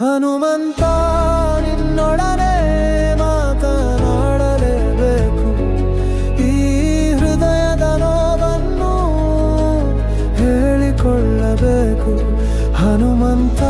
ಹನುಮಂತ ನಿನ್ನೊಡನೆ ಮಾತನಾಡಲೇಬೇಕು. ಈ ಹೃದಯದ ನೋವನ್ನು ಹೇಳಿಕೊಳ್ಳಬೇಕು. ಹನುಮಂತ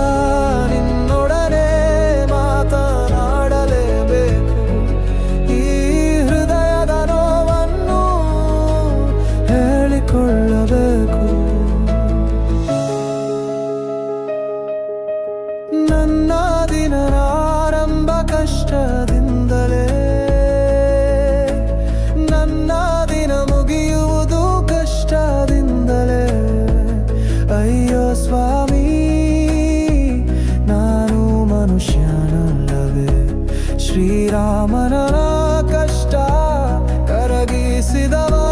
ನನ್ನ ದಿನ ಆರಂಭ ಕಷ್ಟದಿಂದಲೇ. ನನ್ನ ದಿನ ಮುಗಿಯುವುದು ಕಷ್ಟದಿಂದಲೇ. ಅಯ್ಯೋ ಸ್ವಾಮಿ, ನಾನು ಮನುಷ್ಯನಲ್ಲವೇ. ಶ್ರೀರಾಮನ ಕಷ್ಟ ಕರಗಿಸಿದವನಿಗೆ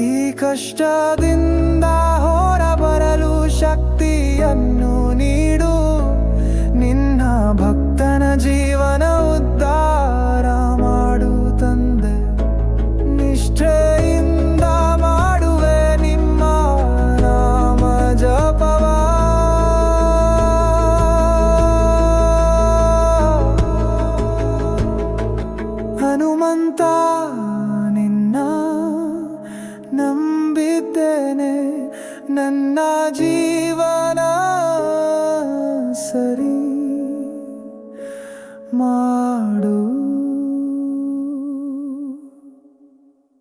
ಈ ಕಷ್ಟದಿಂದ ಹೊರಬರಲು ಶಕ್ತಿಯನ್ನು ನೀಡು. ನಿನ್ನ ಭಕ್ತನ ಜೀವನ ಉದ್ಧಾರ ಮಾಡು ತಂದೆ. ನಿಷ್ಠೆಯಿಂದ ಮಾಡುವೆ ನಿಮ್ಮ ನಾಮ ಜಪವ. ಹನುಮಂತ ನನ್ನ ಜೀವನ ಸರಿ. ಮಾಡು